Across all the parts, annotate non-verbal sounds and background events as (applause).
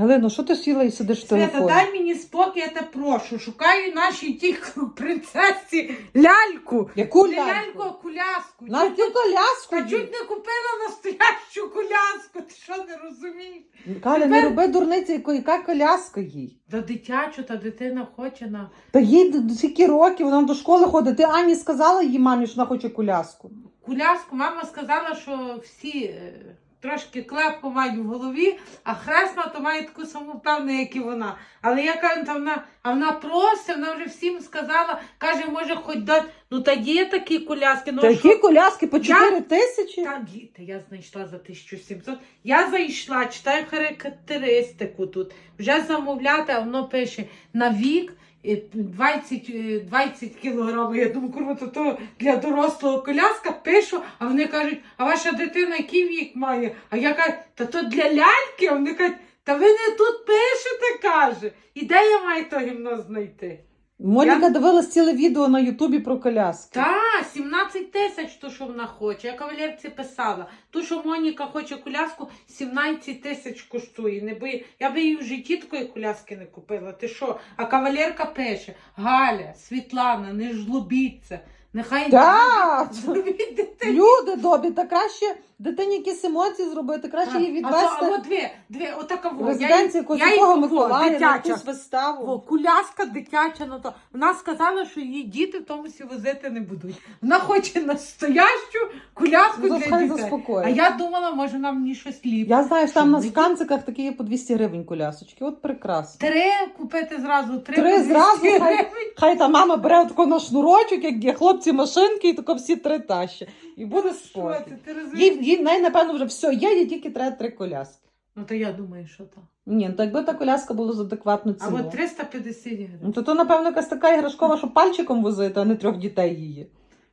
Галино, що ти сіла і сидиш в Свята, телефоні? дай мені спокій, я те прошу. Шукаю нашій тій принцесі ляльку. Яку Не ляльку? ляльку, а коляску. На Чуть- цю коляску. Та чуть не купила настоящу коляску. Ти що не розумієш? Галя, не роби дурниці, яка коляска їй. Да дитячу, та дитина хоче на. Та їй д- скільки років, вона до школи ходить. Ти Ані сказала їй мамі, що вона хоче коляску. Коляску мама сказала, що всі е, трошки клепку мають в голові, а хресна то має таку саму певну, як і вона. Але я кажу, та вона, а вона просить, вона вже всім сказала, каже, може, хоч дати. Ну та є такі коляски, ну Та а які що? коляски по Я- 4 тисячі? Та, та я знайшла за 1700. Я зайшла, читаю характеристику тут. Вже замовляти, а воно пише на вік. Е, 20, е, 20 кілограмів. Я думаю, курва, то, то для дорослого коляска пишу, а вони кажуть, а ваша дитина який вік має? А я кажу, та то для ляльки, а вони кажуть, та ви не тут пишете, каже. І де я маю то гімно знайти? Моніка Я- дивилась ціле відео на Ютубі про коляски. Та, 17 тисяч, то, що вона хоче. Я кавалерці писала. Ту, що Моніка хоче коляску, 17 тисяч коштує. Не би... Я би їй в житті такої коляски не купила. Ти що? А кавалерка пише: Галя, Світлана, не жлобіться. Нехай Так! зробіть дитину. добі, та краще дитині якісь емоції зробити, краще її А, то, а відвести от дві, дві, отака в во. резиденцію я їй- Косякого я їй- во, Миколая на дитяча. якусь виставу. Во, куляска дитяча, ну то вона сказала, що її діти в тому сі возити не будуть. Вона хоче настоящу куляску Ну, для хай дітей. заспокоїть. А я думала, може нам мені щось ліпше. Я знаю, що там у нас в канциках такі є по 200 гривень колясочки. От прекрасно. Три купити зразу, три, Три 200 зразу, хай- гривень. Хай та мама бере тако на шнурочок, як є хлопці машинки, і тако всі три тащі. І буде Ну, Що спокій. це, ти розумієш? Їй, їй най, напевно, вже все є, їй тільки треба три коляски. Ну то я думаю, що то. Ні, ну то якби та коляска була за адекватну А ціну. 350 гривень. Ну то, то, напевно, якась така іграшкова, що пальчиком возити, а не трьох дітей її.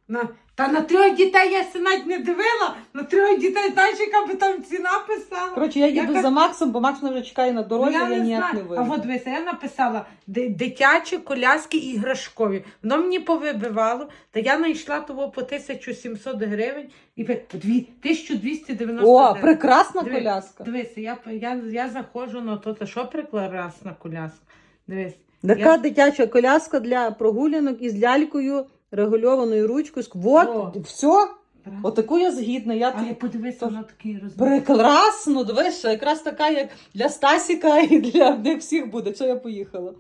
На, та на трьох дітей я се навіть не дивила, на трьох дітей, знаєш, яка би там ціна писала. Коротше, я їду Яка- за Максом, бо Макс мене вже чекає на дорозі, Ну, я, ніяк не вийду. А от дивися, я написала «Ди- дитячі коляски іграшкові. Воно мені повибивало, та я знайшла того по 1700 гривень і пи- дві- 1290 О, гривень. прекрасна Диви- коляска. Дивися, я, я, я заходжу на то, та що прекрасна коляска. Дивись. Така Я- дитяча коляска для прогулянок із лялькою, регульованою ручкою. Вот, О. все. Отаку я згідна. Я Але тобі подивися, то- вона такий розмір. прекрасно, Дивися, якраз така, як для Стасіка (laughs) і для них всіх буде. Що я поїхала.